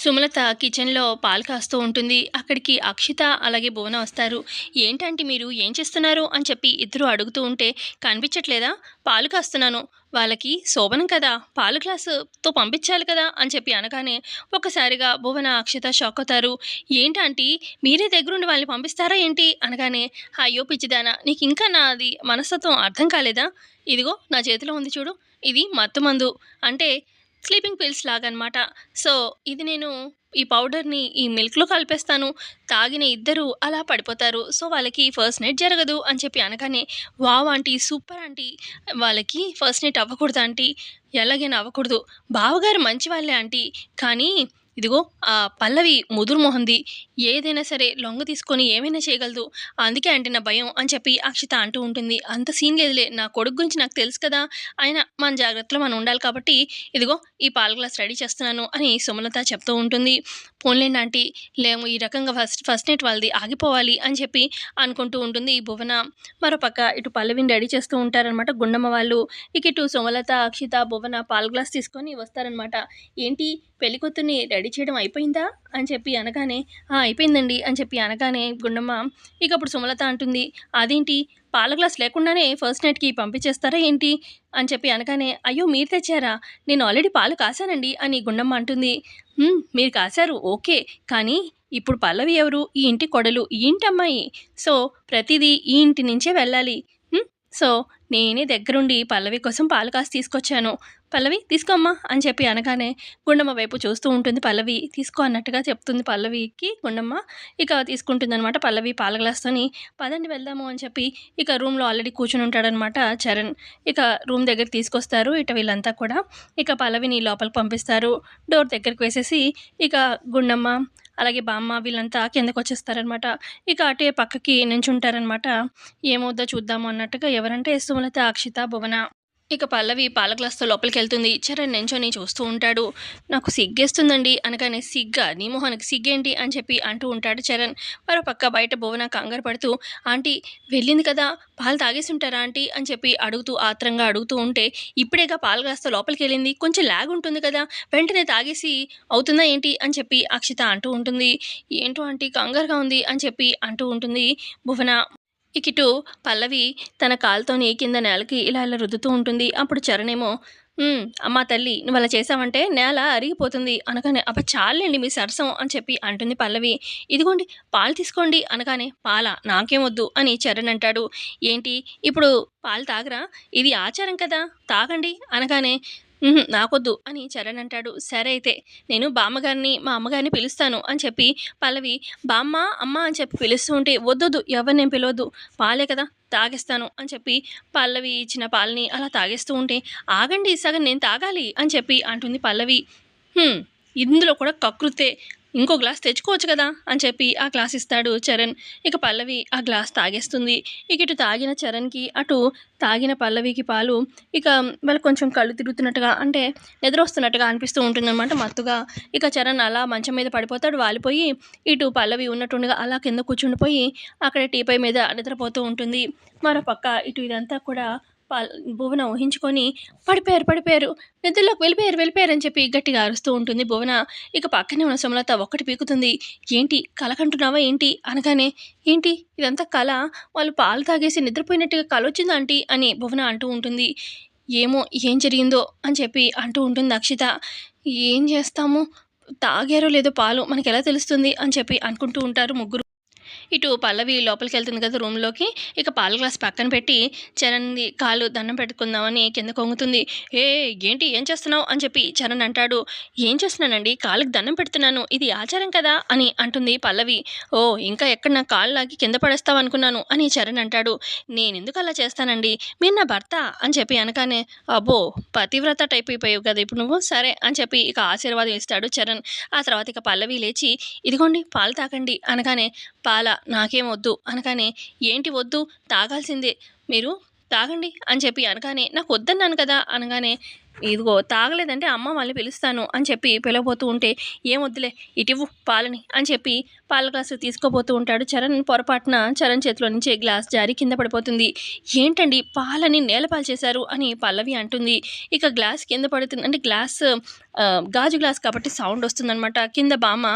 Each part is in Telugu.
సుమలత కిచెన్లో పాలు కాస్తూ ఉంటుంది. అక్కడికి అక్షిత అలాగే భువన వస్తారు. ఏంటంటే మీరు? ఏం చేస్తున్నారు? అని చెప్పి ఇద్దరు అడుగుతూ ఉంటే కనిపించట్లేదా? పాలు కాస్తున్నాను. వాళ్ళకి శోభనం కదా. పాలు గ్లాసుతో పంపించాలి కదా? అని చెప్పి అనగానే ఒక్కసారిగా భువన అక్షిత షాక్ అవుతారు. ఏంటంటే? మీరే దగ్గరుండి వాళ్ళని పంపిస్తారా ఏంటి? అనగానే అయ్యో పిచ్చిదానా నీకు ఇంకా నాది మనస్తత్వం అర్థం కాలేదా? ఇదిగో నా చేతిలో ఉంది చూడు. ఇది మత్తు మందు. అంటే స్లీపింగ్ పిల్స్ లాగా అనమాట సో ఇది నేను ఈ పౌడర్ని ఈ మిల్క్లో కలిపేస్తాను. తాగిన ఇద్దరు అలా పడిపోతారు. సో వాళ్ళకి ఫస్ట్ నైట్ జరగదు అని చెప్పి అనగానే వావ్ ఆంటీ సూపర్ ఆంటీ. వాళ్ళకి ఫస్ట్ నైట్ అవ్వకూడదు ఆంటీ. ఎలాగైనా అవ్వకూడదు. బావగారు మంచి వాళ్ళే ఆంటీ. కానీ ఇదిగో ఆ పల్లవి ముదురు మొహంది ఏదైనా సరే లొంగ తీసుకొని ఏమైనా చేయగలదు. అందుకే అంటే నా భయం అని చెప్పి అక్షిత అంటూ ఉంటుంది. అంత సీన్ లేదులే. నా కొడుకు గురించి నాకు తెలుసు కదా. ఆయన మన జాగ్రత్తలో మనం ఉండాలి కాబట్టి ఇదిగో ఈ పాల గ్లాస్ రెడీ చేస్తున్నాను అని సుమలత చెప్తూ ఉంటుంది. పోన్లేండి ఆంటీ లేము ఈ రకంగా ఫస్ట్ ఫస్ట్ నైట్ వాళ్ళది ఆగిపోవాలి అని చెప్పి అనుకుంటూ ఉంటుంది ఈ భువన. మరోపక్క ఇటు పల్లవిని రెడీ చేస్తూ ఉంటారనమాట గుండమ్మ వాళ్ళు. ఇక ఇటు సుమలత అక్షిత భువన పాల గ్లాస్ తీసుకొని వస్తారనమాట ఏంటి పెళ్ళికొత్తుని రెడీ చేయడం అయిపోయిందా? అని చెప్పి అనగానే అయిపోయిందండి అని చెప్పి అనగానే గుండమ్మ ఇక అప్పుడు సుమలత అంటుంది అదేంటి పాల గ్లాస్ లేకుండానే ఫస్ట్ నైట్కి పంపించేస్తారా ఏంటి? అని చెప్పి అనగానే అయ్యో మీరు తెచ్చారా? నేను ఆల్రెడీ పాలు కాశానండి అని గుండమ్మ అంటుంది. మీరు కాశారు ఓకే. కానీ ఇప్పుడు పల్లవి ఎవరు? ఈ ఇంటి కొడలు ఈ ఇంటి అమ్మాయి. సో ప్రతిదీ ఈ ఇంటి నుంచే వెళ్ళాలి. సో నేనే దగ్గరుండి పల్లవి కోసం పాలు కాసి తీసుకొచ్చాను. పల్లవి తీసుకోమ్మా అని చెప్పి అనగానే గుండమ్మ వైపు చూస్తూ ఉంటుంది పల్లవి. తీసుకో అన్నట్టుగా చెప్తుంది పల్లవికి గుండమ్మ. ఇక తీసుకుంటుంది అనమాట పల్లవి పాల గ్లాస్తోని. పదండి వెళ్దాము అని చెప్పి ఇక రూమ్లో ఆల్రెడీ కూర్చుని ఉంటాడనమాట చరణ్. ఇక రూమ్ దగ్గర తీసుకొస్తారు ఇట వీళ్ళంతా కూడా. ఇక పల్లవిని లోపలికి పంపిస్తారు. డోర్ దగ్గరికి వేసేసి ఇక గుండమ్మ అలాగే బామ్మ వీళ్ళంతా కిందకు వచ్చేస్తారనమాట ఇక అటే పక్కకి నించుంటారనమాట ఏమవుద్దో చూద్దాము అన్నట్టుగా ఎవరంటే సుమలత అక్షిత భువన. ఇక పల్లవి పాల గ్లాస్తో లోపలికి వెళ్తుంది చరణ్ నించొని చూస్తూ ఉంటాడు. నాకు సిగ్గేస్తుందండి అనగానే సిగ్గా? నీ మొహానికి సిగ్గేంటి? అని చెప్పి అంటూ ఉంటాడు చరణ్. మరో పక్క బయట భువన కంగారు పడుతూ ఆంటీ వెళ్ళింది కదా? పాలు తాగేసి ఉంటారా ఆంటీ? అని చెప్పి అడుగుతూ ఆత్రంగా అడుగుతూ ఉంటే ఇప్పుడేగా పాల గ్లాస్తో లోపలికి వెళ్ళింది కొంచెం లాగ్ ఉంటుంది కదా? వెంటనే తాగేసి అవుతుందా ఏంటి? అని చెప్పి అక్షిత అంటూ ఉంటుంది. ఏంటో ఆంటీ కంగారుగా ఉంది అని చెప్పి అంటూ ఉంటుంది భువన. ఇక ఇటు పల్లవి తన కాలుతోని కింద నేలకి ఇలా ఇలా రుద్దుతూ ఉంటుంది. అప్పుడు చరణేమో అమ్మా తల్లి నువ్వు అలా చేసావంటే నేల అరిగిపోతుంది అనగానే అబ్బా చాలండి మీ సరసం అని చెప్పి అంటుంది పల్లవి. ఇదిగోండి పాలు తీసుకోండి అనగానే పాల? నాకేమొద్దు అని చరణ్ అంటాడు. ఏంటి? ఇప్పుడు పాలు తాగరా? ఇది ఆచారం కదా? తాగండి అనగానే నాకొద్దు. అని చరణ్ అంటాడు. సరే అయితే నేను బామ్మగారిని మా అమ్మగారిని పిలుస్తాను అని చెప్పి పల్లవి బామ్మ అమ్మ అని చెప్పి పిలుస్తూ ఉంటే వద్దొద్దు ఎవరు నేను పిలవద్దు. పాలే కదా తాగేస్తాను అని చెప్పి పల్లవి ఇచ్చిన పాలని అలా తాగేస్తూ ఉంటే ఆగండి సగం నేను తాగాలి అని చెప్పి అంటుంది పల్లవి. ఇందులో కూడా కకృతే ఇంకో గ్లాస్ తెచ్చుకోవచ్చు కదా అని చెప్పి ఆ గ్లాస్ ఇస్తాడు చరణ్. ఇక పల్లవి ఆ గ్లాస్ తాగేస్తుంది. ఇక ఇటు తాగిన చరణ్కి అటు తాగిన పల్లవికి పాలు ఇక వాళ్ళు కొంచెం కళ్ళు తిరుగుతున్నట్టుగా అంటే నిద్ర వస్తున్నట్టుగా అనిపిస్తూ ఉంటుందన్నమాట మత్తుగా. ఇక చరణ్ అలా మంచం మీద పడిపోతాడు వాలిపోయి ఇటు పల్లవి ఉన్నట్టుండగా అలా కింద కూర్చుండిపోయి అక్కడ టీపై మీద నిద్రపోతూ ఉంటుంది. మరో పక్క ఇటు ఇదంతా కూడా భువన ఊహించుకొని పడిపోయారు పడిపోయారు. నిద్రలోకి వెళ్ళిపోయారు వెళ్ళిపోయారు అని చెప్పి గట్టిగా అరుస్తూ ఉంటుంది భువన. ఇక పక్కనే ఉన్న సుమలత ఒక్కటి పీకుతుంది. ఏంటి కలకంటున్నావా ఏంటి? అనగానే ఏంటి ఇదంతా కళ వాళ్ళు పాలు తాగేసి నిద్రపోయినట్టుగా కల వచ్చిందా ఆంటీ? అని భువన అంటూ ఉంటుంది. ఏమో ఏం జరిగిందో అని చెప్పి అంటూ ఉంటుంది అక్షిత. ఏం చేస్తాము? తాగారో లేదో పాలు మనకి ఎలా తెలుస్తుంది? అని చెప్పి అనుకుంటూ ఉంటారు ముగ్గురు. ఇటు పల్లవి లోపలికి వెళ్తుంది కదా రూమ్లోకి ఇక పాల గ్లాస్ పక్కన పెట్టి చరణ్ది కాలు దండం పెట్టుకుందామని కింద కొంగుతుంది. ఏ ఏంటి? ఏం చేస్తున్నావు? అని చెప్పి చరణ్ అంటాడు. ఏం చేస్తున్నానండి? కాళ్ళకి దండం పెడుతున్నాను. ఇది ఆచారం కదా? అని అంటుంది పల్లవి. ఓ ఇంకా ఎక్కడ నా కాళ్ళు లాగి కింద పడేస్తావు అనుకున్నాను అని చరణ్ అంటాడు. నేను ఎందుకు అలా చేస్తానండి? మీరు నా భర్త అని చెప్పి అనగానే అబ్బో పతివ్రత టైప్ అయిపోయావు కదా ఇప్పుడు నువ్వు? సరే అని చెప్పి ఇక ఆశీర్వాదం ఇస్తాడు చరణ్. ఆ తర్వాత ఇక పల్లవి లేచి ఇదిగోండి పాలు తాకండి అనగానే పాల నాకేం వద్దు అనగానే ఏంటి వద్దు? తాగాల్సిందే. మీరు తాగండి అని చెప్పి అనగానే నాకు వద్దన్నాను కదా అనగానే ఇదిగో తాగలేదంటే అమ్మ మళ్ళీ పిలుస్తాను అని చెప్పి పిలవబోతూ ఉంటే ఏం వద్దులే ఇటివ్వు పాలని అని చెప్పి పాల గ్లాసు తీసుకోబోతూ ఉంటాడు చరణ్. పొరపాటున చరణ్ చేతిలో నుంచి గ్లాస్ జారి కింద పడిపోతుంది. ఏంటండి పాలని నేలపాలు చేశారు అని పల్లవి అంటుంది. ఇక గ్లాస్ కింద పడుతుంది అంటే గ్లాస్ గాజు గ్లాస్ కాబట్టి సౌండ్ వస్తుందనమాట కింద బామ్మ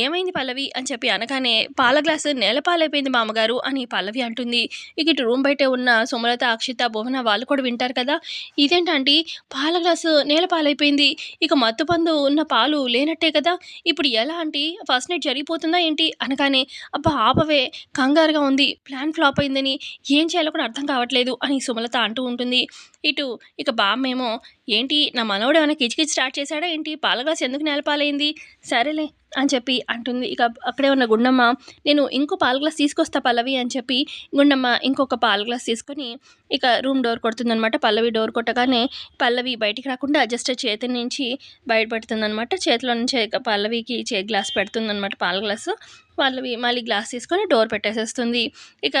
ఏమైంది పల్లవి అని చెప్పి అనగానే పాల గ్లాసు నేలపాలైపోయింది బామ్మగారు అని పల్లవి అంటుంది. ఇక ఇటు రూమ్ బయట ఉన్న సుమలత అక్షిత భువన వాళ్ళు కూడా వింటారు కదా. ఇదేంటంటే పాల గ్లాసు నేలపాలైపోయింది ఇక మత్తుపందు ఉన్న పాలు లేనట్టే కదా? ఇప్పుడు ఎలా అంటే ఫస్ట్ నైట్ జరిగిపోతుందా ఏంటి? అనగానే అబ్బా ఆపవే కంగారుగా ఉంది. ప్లాన్ ఫ్లాప్ అయిందని ఏం చేయాలో కూడా అర్థం కావట్లేదు అని సుమలత అంటూ ఉంటుంది. ఇటు ఇక బామ్మేమో ఏంటి నా మనవడు ఏమైనా కిచకిచ్ స్టార్ట్ చేశాడా ఏంటి? పాల గ్లాస్ ఎందుకు నేలపాలైంది? సరేలే అని చెప్పి అంటుంది. ఇక అక్కడే ఉన్న గుండమ్మ నేను ఇంకో పాల గ్లాస్ తీసుకొస్తా పల్లవి అని చెప్పి గుండమ్మ ఇంకొక పాల గ్లాస్ తీసుకొని ఇక రూమ్ డోర్ కొడుతుందనమాట పల్లవి డోర్ కొట్టగానే పల్లవి బయటికి రాకుండా జస్ట్ చేతి నుంచి బయట పెడుతుందనమాట చేతిలో నుంచి ఇక పల్లవికి చే గ్లాస్ పెడుతుందనమాట పాల గ్లాసు. పల్లవి మళ్ళీ గ్లాస్ తీసుకొని డోర్ పెట్టేసేస్తుంది. ఇక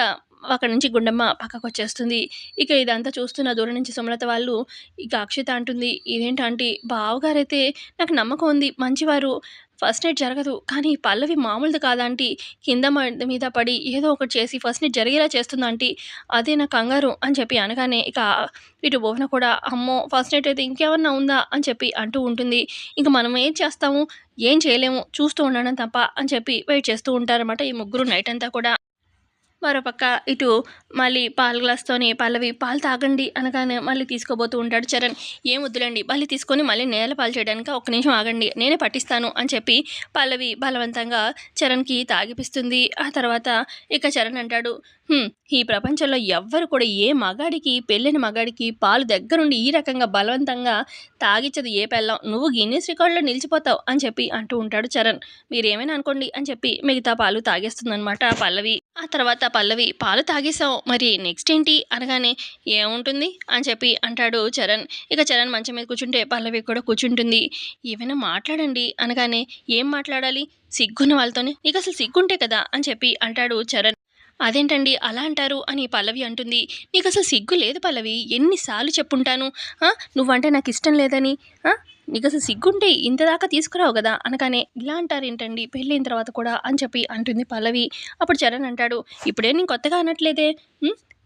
అక్కడ నుంచి గుండమ్మ పక్కకు వచ్చేస్తుంది ఇక ఇదంతా చూస్తున్న దూరం నుంచి సుమలత వాళ్ళు ఇక అక్షిత అంటుంది ఇదేంటి ఆంటీ? బావగారైతే నాకు నమ్మకం ఉంది. మంచివారు. ఫస్ట్ నైట్ జరగదు. కానీ పల్లవి మామూలుది కాదంటీ కింద మీద పడి ఏదో ఒకటి చేసి ఫస్ట్ నైట్ జరిగేలా చేస్తుందంటీ అదే నా కంగారు అని చెప్పి అనగానే ఇక ఇటు భువన కూడా అమ్మో! ఫస్ట్ నైట్ అయితే ఇంకేమన్నా ఉందా? అని చెప్పి అంటూ ఉంటుంది. ఇంక మనం ఏం చేస్తాము? ఏం చేయలేము. చూస్తూ ఉండడం తప్ప అని చెప్పి వెయిట్ చేస్తూ ఉంటారన్నమాట ఈ ముగ్గురు నైట్ అంతా కూడా. మరోపక్క ఇటు మళ్ళీ పాల గ్లాస్తోని పల్లవి పాలు తాగండి అనగానే మళ్ళీ తీసుకోబోతూ ఉంటాడు చరణ్. ఏం వద్దులండి మళ్ళీ తీసుకొని మళ్ళీ నేల పాలు చేయడానికి ఒక్క నిమిషం ఆగండి నేనే పట్టిస్తాను అని చెప్పి పల్లవి బలవంతంగా చరణ్కి తాగిపిస్తుంది. ఆ తర్వాత ఇక చరణ్ అంటాడు ఈ ప్రపంచంలో ఎవ్వరు కూడా ఏ మగాడికి పెళ్ళిన మగాడికి పాలు దగ్గరుండి ఈ రకంగా బలవంతంగా తాగిచ్చదు ఏ పెళ్ళం నువ్వు గిన్నెస్ రికార్డులో నిలిచిపోతావు అని చెప్పి అంటూ ఉంటాడు చరణ్. మీరేమైనా అనుకోండి అని చెప్పి మిగతా పాలు తాగేస్తుందనమాట పల్లవి. ఆ తర్వాత పల్లవి పాలు తాగేసావు మరి నెక్స్ట్ ఏంటి? అనగానే ఏముంటుంది? అని చెప్పి అంటాడు చరణ్. ఇక చరణ్ మంచం మీద కూర్చుంటే పల్లవి కూడా కూర్చుంటుంది. ఏమైనా మాట్లాడండి. అనగానే ఏం మాట్లాడాలి? సిగ్గున్న వాళ్ళతోనే నీకు అసలు సిగ్గుంటే కదా? అని చెప్పి అంటాడు చరణ్. అదేంటండి అలా అంటారు? అని పల్లవి అంటుంది. నీకు అసలు సిగ్గు లేదు పల్లవి. ఎన్నిసార్లు చెప్పుంటాను? నువ్వంటే నాకు ఇష్టం లేదని నీకు అసలు సిగ్గుంటే ఇంత దాకా తీసుకురావు కదా అనగానే ఇలా అంటారు ఏంటండి పెళ్ళైన తర్వాత కూడా అని చెప్పి అంటుంది పల్లవి. అప్పుడు చరణ్ అంటాడు ఇప్పుడే నేను కొత్తగా అనట్లేదే.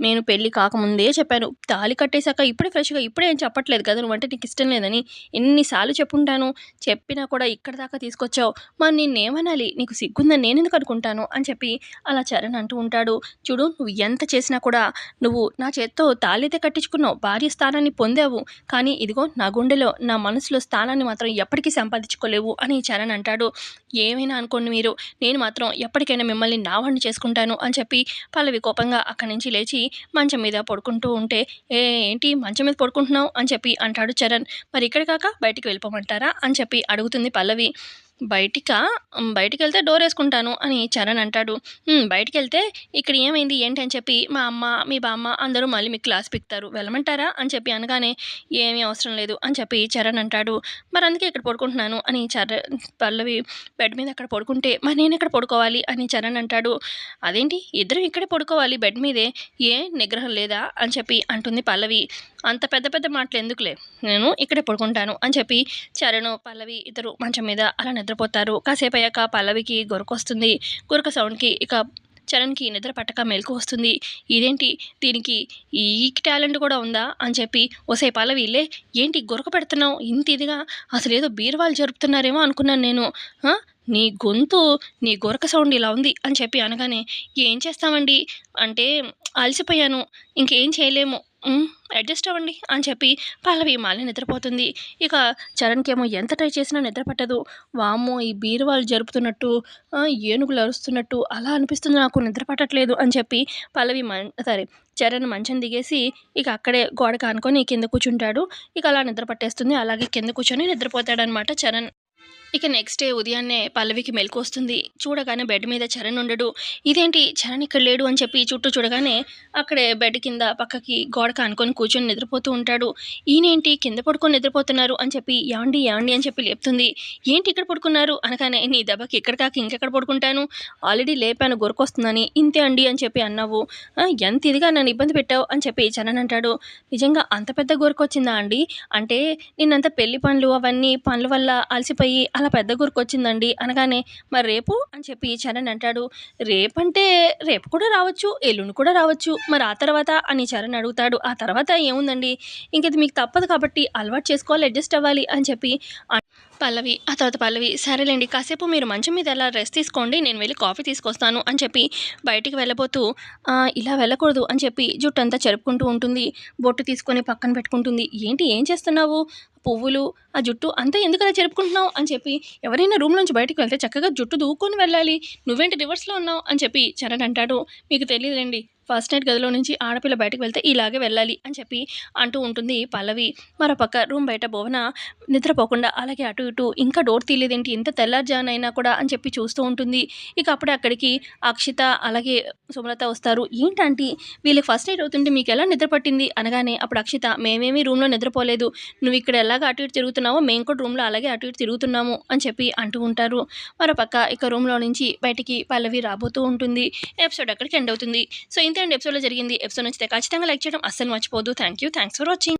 నేను పెళ్ళి కాకముందే చెప్పాను. తాళి కట్టేశాక ఇప్పుడే ఫ్రెష్గా ఇప్పుడే ఏం చెప్పట్లేదు కదా నువ్వు అంటే నీకు ఇష్టం లేదని. ఎన్నిసార్లు చెప్పుంటాను చెప్పినా కూడా ఇక్కడ దాకా తీసుకొచ్చావు. మరి నిన్నేమనాలి? నీకు సిగ్గుందని నేను ఎందుకు అనుకుంటాను? అని చెప్పి అలా చరణ్ అంటూ ఉంటాడు. చూడు నువ్వు ఎంత చేసినా కూడా నువ్వు నా చేత్తో తాళైతే కట్టించుకున్నావు. భార్య స్థానాన్ని పొందావు. కానీ ఇదిగో నా గుండెలో నా మనసులో స్థానాన్ని మాత్రం ఎప్పటికీ సంపాదించుకోలేవు అని చరణ్ అంటాడు. ఏమైనా అనుకోండి మీరు నేను మాత్రం ఎప్పటికైనా మిమ్మల్ని నా చేసుకుంటాను అని చెప్పి పల్లవి కోపంగా అక్కడి నుంచి లేచి మంచం మీద పడుకుంటూ ఉంటే ఏ ఏంటి మంచం మీద పడుకుంటున్నావు? అని చెప్పి అంటాడు చరణ్. మరి ఇక్కడ కాక బయటికి వెళ్ళిపోమంటారా? అని చెప్పి అడుగుతుంది పల్లవి. బయటికా? బయటికి వెళ్తే డోర్ వేసుకుంటాను అని చరణ్ అంటాడు. బయటికి వెళ్తే ఇక్కడ ఏమైంది ఏంటి అని చెప్పి మా అమ్మ మీ బామ్మ అందరూ మళ్ళీ మీకు క్లాస్ పిక్తారు. వెళ్ళమంటారా అని చెప్పి అనగానే ఏమీ అవసరం లేదు అని చెప్పి చరణ్ అంటాడు. మరి అందుకే ఇక్కడ పడుకుంటున్నాను అని చరణ్ పల్లవి బెడ్ మీద అక్కడ పడుకుంటే మరి నేను ఇక్కడ పడుకోవాలి అని చరణ్ అంటాడు. అదేంటి? ఇద్దరు ఇక్కడే పడుకోవాలి బెడ్ మీదే? ఏ నిగ్రహం లేదా? అని చెప్పి అంటుంది పల్లవి. అంత పెద్ద పెద్ద మాటలు ఎందుకులే? నేను ఇక్కడే పడుకుంటాను అని చెప్పి చరణ్ పల్లవి ఇద్దరు మంచం మీద అలా నిద్రపోతారు. కాసేపు అయ్యాక పల్లవికి గొరకొస్తుంది గురక సౌండ్కి ఇక చరణ్కి నిద్ర పట్టక మెలకు వస్తుంది. ఇదేంటి? దీనికి ఈ టాలెంట్ కూడా ఉందా? అని చెప్పి ఒసే పల్లవి లే ఏంటి గొరక పెడుతున్నావు? ఇంత ఇదిగా? అసలు ఏదో బీరువాలు జరుపుతున్నారేమో అనుకున్నాను నేను. నీ గొంతు నీ గొరక సౌండ్ ఇలా ఉంది అని చెప్పి అనగానే ఏం చేస్తామండి? అంటే అలసిపోయాను. ఇంకేం చేయలేము. అడ్జస్ట్ అవ్వండి అని చెప్పి పల్లవి మాలి నిద్రపోతుంది. ఇక చరణ్కి ఏమో ఎంత ట్రై చేసినా నిద్ర పట్టదు. వామ్మో ఈ బీరువాలు జరుపుతున్నట్టు ఏనుగులు అరుస్తున్నట్టు అలా అనిపిస్తుంది నాకు నిద్ర పట్టట్లేదు అని చెప్పి పల్లవి మం సరే చరణ్ మంచం దిగేసి ఇక అక్కడే గోడ కానుకొని కింద కూర్చుంటాడు. ఇక అలా నిద్ర పట్టేస్తుంది. అలాగే కింద కూర్చొని నిద్రపోతాడనమాట చరణ్. ఇక నెక్స్ట్ డే ఉదయాన్నే పల్లవికి మెలకు వస్తుంది. చూడగానే బెడ్ మీద చరణ్ ఉండడు. ఇదేంటి? చరణ్ ఇక్కడ లేడు అని చెప్పి చుట్టూ చూడగానే అక్కడే బెడ్ కింద పక్కకి గోడ అనుకొని కూర్చొని నిద్రపోతూ ఉంటాడు. ఈయనేంటి? కింద పడుకొని నిద్రపోతున్నారు అని చెప్పి యాండి యాండి అని చెప్పి లేపుతుంది. ఏంటి ఇక్కడ పడుకున్నారు? అనగానే నీ దెబ్బకి ఇక్కడ కాక ఇంకెక్కడ పడుకుంటాను? ఆల్రెడీ లేపాను గొరకొస్తుందని. ఇంతే అండి అని చెప్పి అన్నావు. ఎంత ఇదిగా నన్ను ఇబ్బంది పెట్టావు అని చెప్పి చరణ్ అంటాడు. నిజంగా అంత పెద్ద గొరకొచ్చిందా అండి? అంటే నిన్నంత పెళ్ళి పనులు అవన్నీ పనుల వల్ల అలసిపోయి అలా పెద్ద గురికి వచ్చిందండి అనగానే మరి రేపు? అని చెప్పి చరణ్ అంటాడు. రేపంటే రేపు కూడా రావచ్చు ఎల్లుండి కూడా రావచ్చు. మరి ఆ తర్వాత? అని చరణ్ అడుగుతాడు. ఆ తర్వాత ఏముందండి? ఇంక ఇది మీకు తప్పదు కాబట్టి అలవాటు చేసుకోవాలి అడ్జస్ట్ అవ్వాలి అని చెప్పి పల్లవి ఆ తర్వాత పల్లవి సరేలేండి కాసేపు మీరు మంచం మీద ఎలా రెస్ట్ తీసుకోండి నేను వెళ్ళి కాఫీ తీసుకొస్తాను అని చెప్పి బయటికి వెళ్ళబోతూ ఇలా వెళ్ళకూడదు అని చెప్పి జుట్టు అంతా చెరుపుకుంటూ ఉంటుంది. బొట్టు తీసుకొని పక్కన పెట్టుకుంటుంది. ఏంటి ఏం చేస్తున్నావు? పువ్వులు ఆ జుట్టు అంతా ఎందుకు అలా జరుపుకుంటున్నావు అని చెప్పి ఎవరైనా రూమ్ నుంచి బయటికి వెళ్తే చక్కగా జుట్టు దూకొని వెళ్ళాలి. నువ్వేంటి రివర్స్లో ఉన్నావు అని చెప్పి చరణ్ అంటాడు. మీకు తెలియదండి ఫస్ట్ నైట్ గదిలో నుంచి ఆడపిల్ల బయటకు వెళ్తే ఇలాగే వెళ్ళాలి అని చెప్పి అంటూ ఉంటుంది పల్లవి. మరోపక్క రూమ్ బయట భువన నిద్రపోకుండా అలాగే అటు ఇటు ఇంకా డోర్ తీయలేదేంటి ఇంత తెల్లారుజానైనా కూడా అని చెప్పి చూస్తూ ఉంటుంది. ఇక అప్పుడే అక్కడికి అక్షిత అలాగే సుమలత వస్తారు. ఏంటంటే వీళ్ళకి ఫస్ట్ నైట్ అవుతుంటే మీకు ఎలా నిద్ర పట్టింది? అనగానే అప్పుడు అక్షిత మేమేమీ రూమ్లో నిద్రపోలేదు. నువ్వు ఇక్కడ ఎలాగ అటు ఇటు తిరుగుతున్నావో మేము కూడా రూమ్లో అలాగే అటు ఇటు తిరుగుతున్నాము అని చెప్పి అంటూ ఉంటారు. మరోపక్క ఇక రూమ్లో నుంచి బయటికి పల్లవి రాబోతూ ఉంటుంది. ఎపిసోడ్ అక్కడికి ఎండ్ అవుతుంది. సో ఇంత ఎపిసోడ్లో జరిగింది. ఎపిసోడ్ నచ్చితే ఖచ్చితంగా లైక్ చేయడం అస్సలు మర్చిపోదు thank you thanks for watching